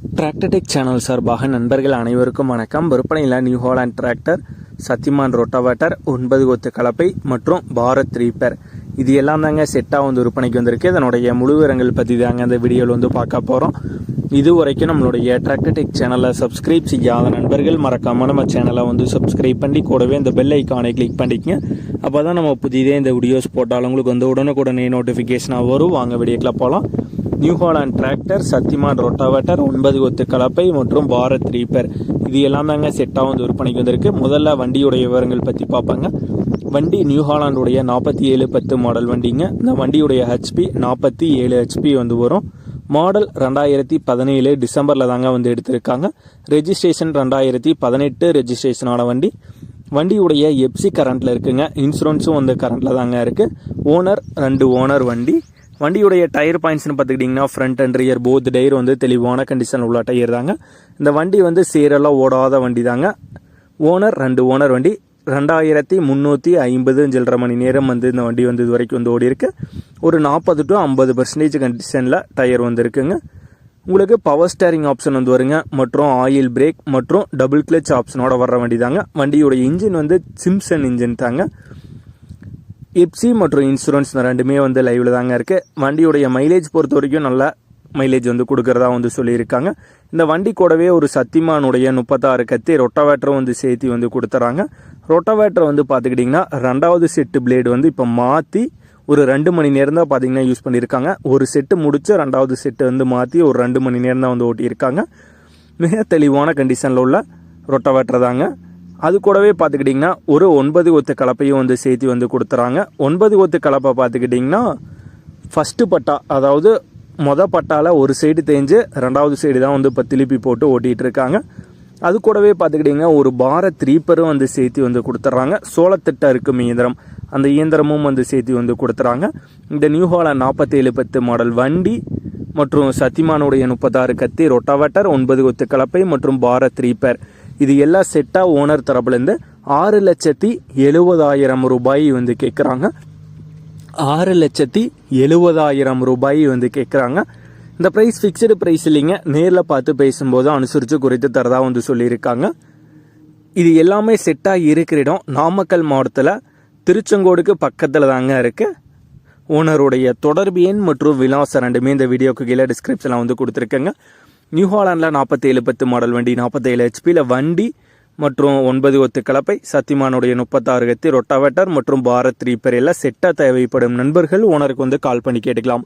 Tractor Tech channel சார்பாக நண்பர்கள் அனைவருக்கும் வணக்கம். விற்பனையில் New Holland tractor Shaktiman rotavator ஒன்பது கொத்து கலப்பை மற்றும் பாரத் ரீப்பர் இது எல்லாம் தாங்க செட்டாக வந்து விற்பனைக்கு வந்திருக்கு. இதனுடைய முழு விவரங்கள் பற்றி தாங்க இந்த வீடியோவில் வந்து பார்க்க போகிறோம் இது வரைக்கும் நம்மளுடைய டிராக்டர்டெக் சேனலை சப்ஸ்கிரைப் செய்யாத நண்பர்கள் மறக்காமல் நம்ம சேனலை வந்து சப்ஸ்கிரைப் பண்ணி கூடவே இந்த பெல் ஐக்கானை கிளிக் பண்ணிக்கங்க. அப்போ தான் நம்ம புதிதே இந்த வீடியோஸ் போட்டாலும் உங்களுக்கு வந்து உடனுக்குடனே நோட்டிஃபிகேஷனாக வரும். வாங்க வீடியோக்கில் போகலாம் New Holland tractor Shaktiman rotavator ஒன்பது கொத்து கலப்பை மற்றும் பாரத் ரீப்பர். இது எல்லாம் தாங்க செட்டாக வந்து விற்பனைக்கு வந்திருக்கு. முதல்ல வண்டியுடைய விவரங்கள் பற்றி பார்ப்பாங்க. வண்டி நியூ ஹாலாண்டுடைய நாற்பத்தி ஏழு பத்து மாடல் வண்டிங்க. இந்த வண்டியுடைய ஹெச்பி நாற்பத்தி ஏழு ஹெச்பி வந்து வரும். மாடல் ரெண்டாயிரத்தி பதினேழு டிசம்பரில் தாங்க வந்து எடுத்திருக்காங்க. ரெஜிஸ்ட்ரேஷன் ரெண்டாயிரத்தி பதினெட்டு ரெஜிஸ்ட்ரேஷனான வண்டி. வண்டியுடைய எப்சி கரண்ட்டில் இருக்குங்க. இன்சூரன்ஸும் வந்து கரண்ட்டில் தாங்க இருக்குது ஓனர் ரெண்டு ஓனர் வண்டி. வண்டியுடைய டயர் பாயிண்ட்ஸ்னு பார்த்துக்கிட்டிங்கன்னா front and rear both tyre வந்து தெளிவான கண்டிஷன் உள்ள டயர் தாங்க. இந்த வண்டி வந்து சீரெல்லாம் ஓடாத வண்டி தாங்க. ஓனர் ரெண்டு ஓனர் வண்டி. ரெண்டாயிரத்தி முந்நூற்றி ஐம்பது சில்லரை மணி நேரம் வந்து இந்த வண்டி வந்து இது வரைக்கும் வந்து ஓடி இருக்கு ஒரு நாற்பது டு ஐம்பது பர்சன்டேஜ் கண்டிஷனில் டயர் வந்து இருக்குங்க உங்களுக்கு பவர் ஸ்டேரிங் ஆப்ஷன் வந்து வருங்க. மற்றும் ஆயில் பிரேக் மற்றும் டபுள் கிளச் ஆப்ஷனோட வர்ற வண்டி தாங்க. வண்டியோட இன்ஜின் வந்து சிம்சன் இன்ஜின் தாங்க. எப்சி மற்றும் இன்சூரன்ஸ் ரெண்டுமே வந்து லைவில் தாங்க இருக்குது வண்டியுடைய மைலேஜ் பொறுத்த வரைக்கும் நல்ல மைலேஜ் வந்து கொடுக்குறதா வந்து சொல்லியிருக்காங்க. இந்த வண்டி கூடவே ஒரு சத்திமானுடைய முப்பத்தாறு கத்தி ரொட்டவேட்டரும் வந்து சேர்த்து வந்து கொடுத்துறாங்க. ரொட்டவேட்டர் வந்து பார்த்துக்கிட்டிங்கன்னா ரெண்டாவது செட்டு பிளேடு வந்து இப்போ மாற்றி ஒரு ரெண்டு மணி நேரம் தான் பார்த்தீங்கன்னா யூஸ் பண்ணியிருக்காங்க. ஒரு செட்டு முடிச்சு ரெண்டாவது செட்டு வந்து மாற்றி ஒரு ரெண்டு மணி நேரம் தான் வந்து ஓட்டியிருக்காங்க. மிக தெளிவான கண்டிஷனில் உள்ள ரொட்டவேட்டர் தாங்க. அது கூடவே பார்த்துக்கிட்டிங்கன்னா ஒரு ஒன்பது ஒத்து கலப்பையும் வந்து சேர்த்து வந்து கொடுத்துறாங்க. ஒன்பது ஒத்து கலப்பை பார்த்துக்கிட்டிங்கன்னா ஃபஸ்ட்டு பட்டா அதாவது மொத பட்டாவில் ஒரு சைடு தேஞ்சு ரெண்டாவது சைடு தான் வந்து இப்போ திருப்பி போட்டு ஓட்டிகிட்டு இருக்காங்க. அது கூடவே பார்த்துக்கிட்டிங்கன்னா ஒரு பாரத் ரீப்பரும் வந்து சேர்த்து வந்து கொடுத்துட்றாங்க சோளத்திட்ட இருக்கும் இயந்திரம் அந்த இயந்திரமும் வந்து சேர்த்து வந்து கொடுத்துறாங்க. இந்த நியூ ஹாலா நாற்பத்தேழு பத்து மாடல் வண்டி மற்றும் சத்திமானுடைய முப்பத்தாறு கத்தி ரொட்டாவேட்டர் ஒன்பது கொத்து கலப்பை மற்றும் பாரத் ரீப்பர் இது எல்லாம் செட்டாக ஓனர் தரப்புலேருந்து ஆறு லட்சத்தி எழுபதாயிரம் ரூபாய் வந்து கேட்குறாங்க. ஆறு லட்சத்தி எழுபதாயிரம் ரூபாய் வந்து கேட்குறாங்க. இந்த ப்ரைஸ் ஃபிக்ஸ்டு ப்ரைஸ் இல்லைங்க. நேரில் பார்த்து பேசும்போது அனுசரித்து குறைத்து தரதாக வந்து சொல்லியிருக்காங்க. இது எல்லாமே செட்டாக இருக்கிற இடம். நாமக்கல் மாவட்டத்தில் திருச்செங்கோடுக்கு பக்கத்தில் தாங்க இருக்குது ஓனருடைய தொடர்பு எண் மற்றும் விலாசம் ரெண்டுமே இந்த வீடியோக்கு கீழே டிஸ்கிரிப்ஷனில் வந்து கொடுத்துருக்கேங்க. நியூ ஹாலாண்டில் நாற்பத்தேழு பத்து மாடல் வண்டி நாற்பத்தேழு ஹெச்பியில் வண்டி மற்றும் ஒன்பது ஒத்து கலப்பை. சத்திமானுடைய முப்பத்தாறு கத்தி ரொட்டாவேட்டர் மற்றும் பாரத் ரீப்பர் எல்லாம் செட்டாக தேவைப்படும் நண்பர்கள் ஓனருக்கு வந்து கால் பண்ணி கேட்டுக்கலாம்.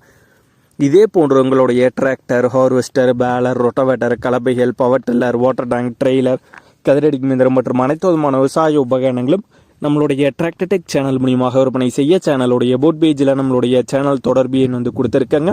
இதே போன்ற உங்களுடைய tractor harvester baler rotavator கலப்பைகள் power tiller water tank trailer கதிரடி மிந்திரம் மற்றும் அனைத்து விதமான விவசாய உபகரணங்களும் நம்மளுடைய டிராக்டர்டெக் சேனல் மூலியமாக விற்பனை செய்ய சேனலுடைய போட் பேஜில் நம்மளுடைய சேனல் தொடர்பு எண் வந்து கொடுத்துருக்கங்க.